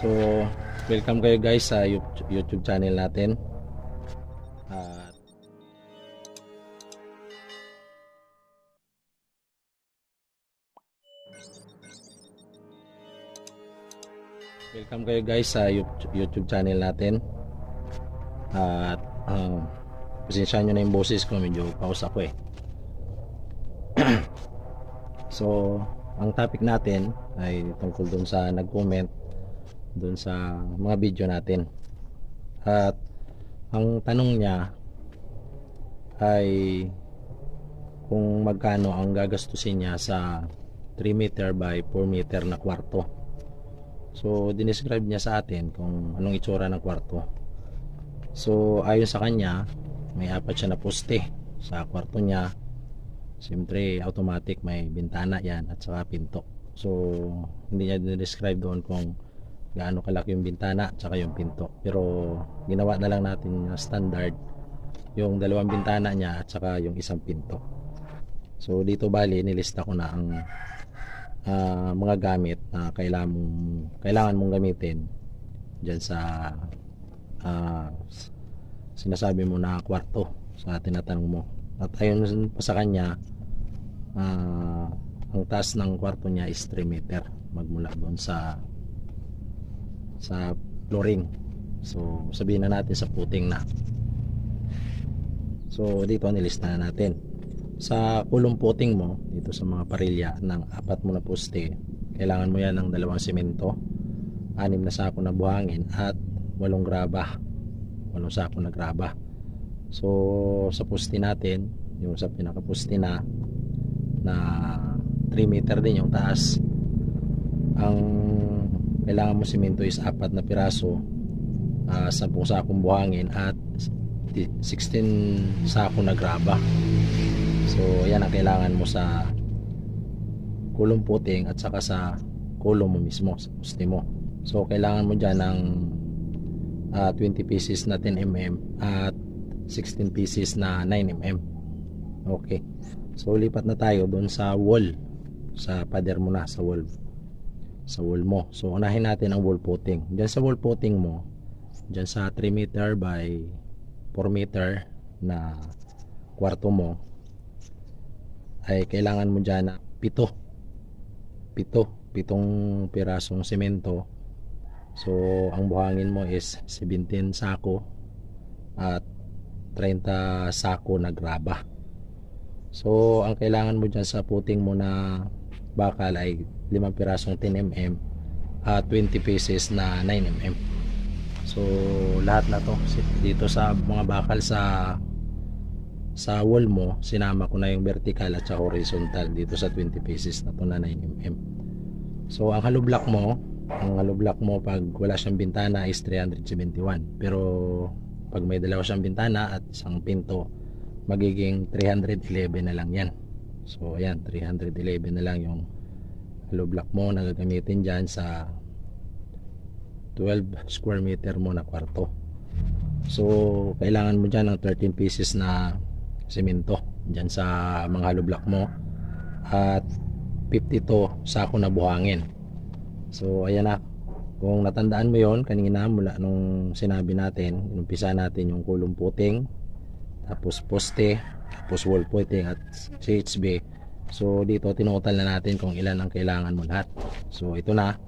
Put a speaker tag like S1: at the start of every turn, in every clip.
S1: So, welcome kayo guys sa YouTube channel natin. At Welcome kayo guys sa YouTube channel natin. At uh, pasensya nyo na yung boses ko, medyo pause ako eh. so, ang topic natin ay tungkol dun sa nag-comment dun sa mga video natin. At ang tanong niya ay kung magkano ang gagastusin niya sa 3 meter by 4 meter na kwarto. So, dinescribe niya sa atin kung anong itsura ng kwarto. So, ayon sa kanya, may apat siya na poste sa kwarto niya. Siyempre, automatic may bintana yan at saka pinto. So, hindi niya dinescribe doon kung gaano kalaki yung bintana at saka yung pinto. Pero, ginawa na lang natin na standard yung dalawang bintana niya at saka yung isang pinto. So, dito bali, nilista ko na ang uh, mga gamit na kailangan mong, kailangan mong gamitin dyan sa uh, sinasabi mo na kwarto sa tinatanong mo at ayon pa sa kanya uh, ang taas ng kwarto niya is 3 meter magmula doon sa sa flooring. So sabihin na natin sa puting na. So dito nilista na natin. Sa kulong puting mo dito sa mga parilya ng apat mo na poste kailangan mo yan ng dalawang simento anim na sako na buhangin at walong graba. Walong sako na graba. So sa poste natin yung sa pinakaposte na na 3 meter din yung taas. Ang kailangan mo simento is apat na piraso uh, 10 sakong buhangin at 16 sako na graba So, yan ang kailangan mo sa kulong puting at saka sa kulong mo mismo, sa poste mo. So, kailangan mo dyan ng uh, 20 pieces na 10mm at 16 pieces na 9mm. Okay. So, lipat na tayo doon sa wall. Sa pader mo na, sa wall. Sa wall mo. So, unahin natin ang wall puting. Diyan sa wall puting mo, diyan sa 3 meter by 4 meter na kwarto mo, ay kailangan mo dyan na pito pito pitong pirasong semento so ang buhangin mo is 17 sako at 30 sako na graba so ang kailangan mo dyan sa puting mo na bakal ay 5 pirasong 10mm at 20 pieces na 9mm so lahat na to. Dito sa mga bakal sa sa wall mo sinama ko na yung vertical at sa horizontal dito sa 20 pieces na to na 9mm so ang hollow mo ang hollow block mo pag wala siyang bintana is 371 pero pag may dalawa siyang bintana at isang pinto magiging 311 na lang yan so ayan 311 na lang yung hollow block mo na gagamitin dyan sa 12 square meter mo na kwarto. So kailangan mo dyan ng 13 pieces na semento dyan sa mga hollow block mo at 52 sako na buhangin. So ayan na. Kung natandaan mo yon kanina mula nung sinabi natin inumpisa natin yung kulong puting tapos poste tapos wall puting at CHB so dito tinotal na natin kung ilan ang kailangan mo lahat so ito na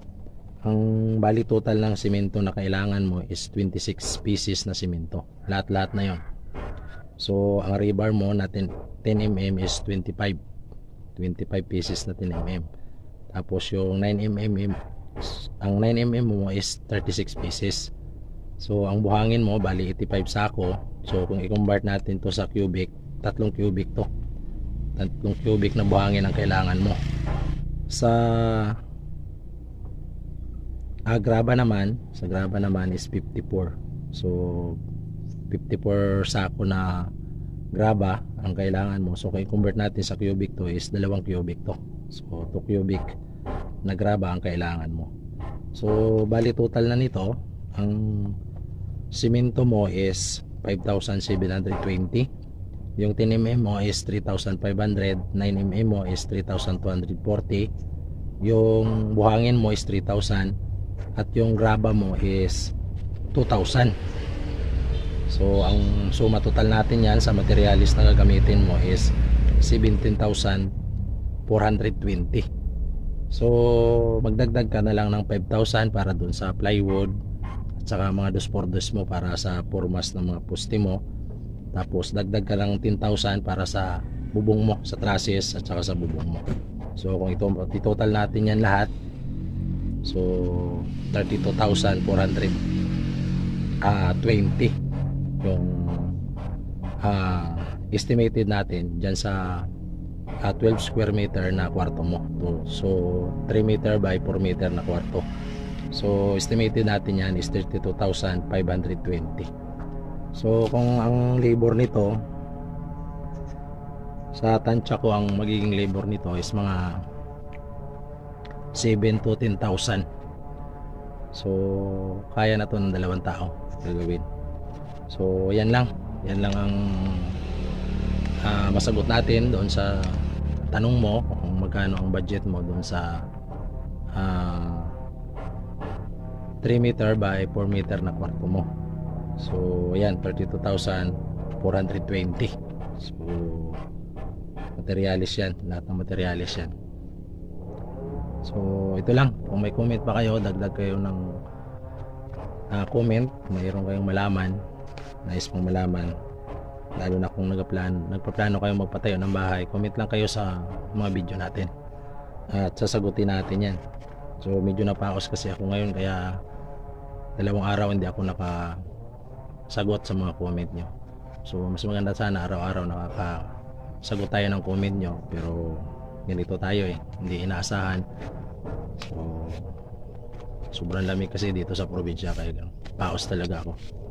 S1: ang bali total ng simento na kailangan mo is 26 pieces na simento lahat lahat na yon So, ang rebar mo natin 10mm is 25. 25 pieces na 10mm. Tapos yung 9mm ang 9mm mo is 36 pieces. So, ang buhangin mo bali 85 sako. So, kung i-convert natin to sa cubic, tatlong cubic to. Tatlong cubic na buhangin ang kailangan mo. Sa ah, graba naman, sa graba naman is 54. So, 54 sako na graba ang kailangan mo so kung convert natin sa cubic to is dalawang cubic to so 2 cubic na graba ang kailangan mo so bali total na nito ang simento mo is 5,720 yung 10mm mo is 3,500 9mm mo is 3,240 yung buhangin mo is 3,000 at yung graba mo is 2,000 so ang suma total natin yan sa materialis na gagamitin mo is 17,420 so magdagdag ka na lang ng 5,000 para dun sa plywood saka mga dos por dos mo para sa formas ng mga poste mo. Tapos dagdag ka lang 10,000 para sa bubong mo sa trusses at saka sa bubong mo. So kung ito total natin yan lahat. So 32,400 ah 20 yung ah estimated natin dyan sa ah, 12 square meter na kwarto mo. So 3 meter by 4 meter na kwarto so estimated natin yan is 32,520 so kung ang labor nito sa tansya ko ang magiging labor nito is mga 7 to 10,000 so kaya na to ng dalawang tao gagawin. So yan lang. Yan lang ang ah, masagot natin doon sa tanong mo kung magkano ang budget mo doon sa ah, 3 meter by 4 meter na kwarto mo. So yan 32,420 so materialis yan lahat ng materialis yan. So ito lang. Kung may comment pa kayo dagdag kayo ng ah, comment. Mayroon kayong malaman nais mong malaman. Lalo na kung nagplan nagpaplano kayo magpatayo ng bahay comment lang kayo sa mga video natin. At sasagutin natin yan so medyo napaos kasi ako ngayon kaya dalawang araw hindi ako nakasagot sa mga comment nyo. So mas maganda sana araw-araw nakakasagot tayo ng comment nyo pero ganito tayo eh hindi inaasahan. So sobrang lamig kasi dito sa probinsya kaya paos talaga ako